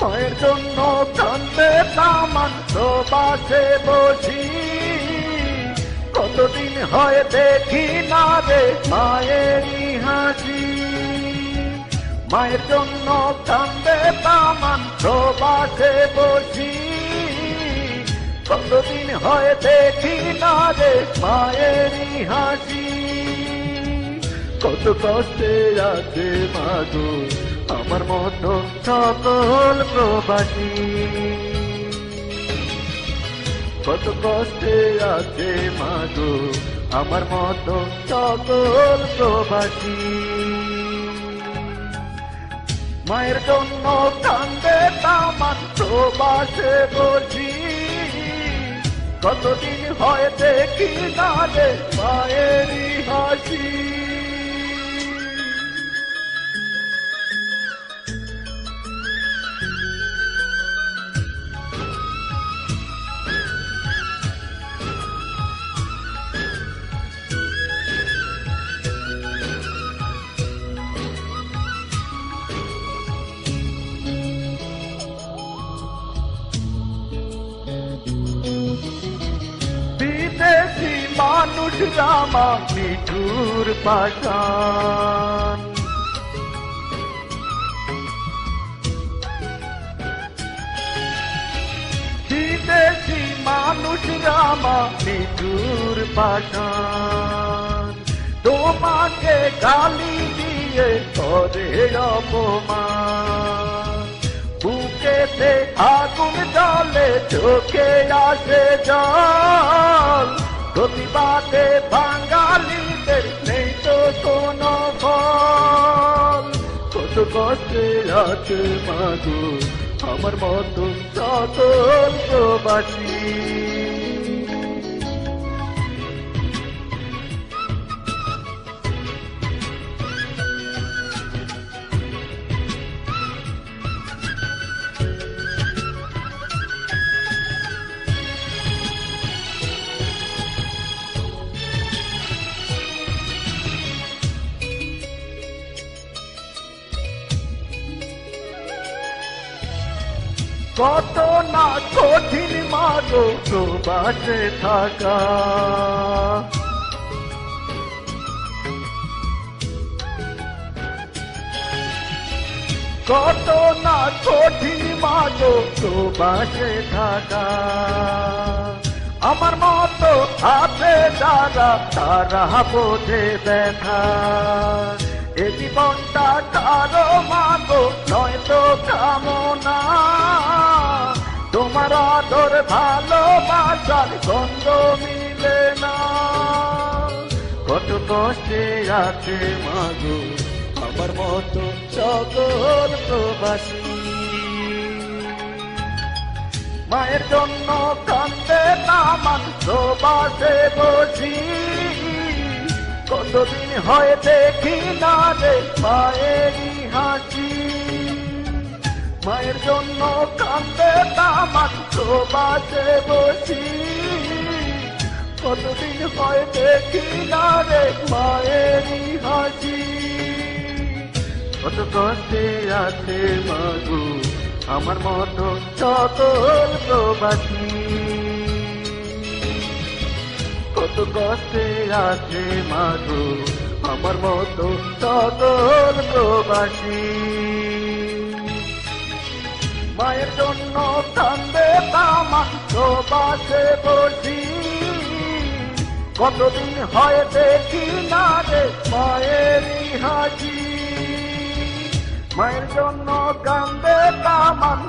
মায়ের জন্য কান্দে তামান প্রবাসে বসি। কতদিন হয় দেখি না রে মায়েরই হাসি। মায়ের জন্য কান্দে তামান প্রবাসে বসি। কতদিন হয় দেখি না রে মায়েরই হাসি। কত কষ্টে আছে মাগো, আমার মতো সকল প্রবাসী। কত কষ্টে আছে মাগো, আমার মতো সকল প্রবাসী। মায়ের জন্য কান্দে তামান প্রবাসে বসি। কতদিন হয় দেখি না রে মায়েরই হাসি। মানুষ রামা মিঠুর পাশান বিদেশি মানুষ রামা মিঠুর পাশান তোমাকে গালি দিয়ে করে অপমান। বুকেতে আগুন জলে চোখে আসে জল। প্রতিবাদে বাঙালিদের নেই তো কোনো ফল। কত কষ্টে আছে মাগো আমার মতন সকল প্রবাসী কত না কঠিন মাগো, প্রবাসে থাকা। কত না কঠিন মাগো, প্রবাসে থাকা। আমার মতো আছে যারা, তারা বোঝে ব্যথা। এ জীবনটা কারও কত কষ্টে আছে মাগো, আমার মতো সকল প্রবাসী। মায়ের জন্য কান্দে নামান প্রবাসে বসি। কতদিন হয় দেখি না রে মায়েরই হাসি। মায়ের জন্য কান্দে নামান প্রবাসে বসি। কতদিন হয় দেখি না রে মায়েরই হাসি। কত কষ্টে আছে মাগু আমার মতো সকল প্রবাসী। কত কষ্টে আছে মাগু আমার মতো সকল প্রবাসী। মায়ের জন্য কান্দে তামা প্রবাসে বসি। কতদিন হয়েছে কি না রে মায়ের হাজি মায়ের জন্য কান্দে কামান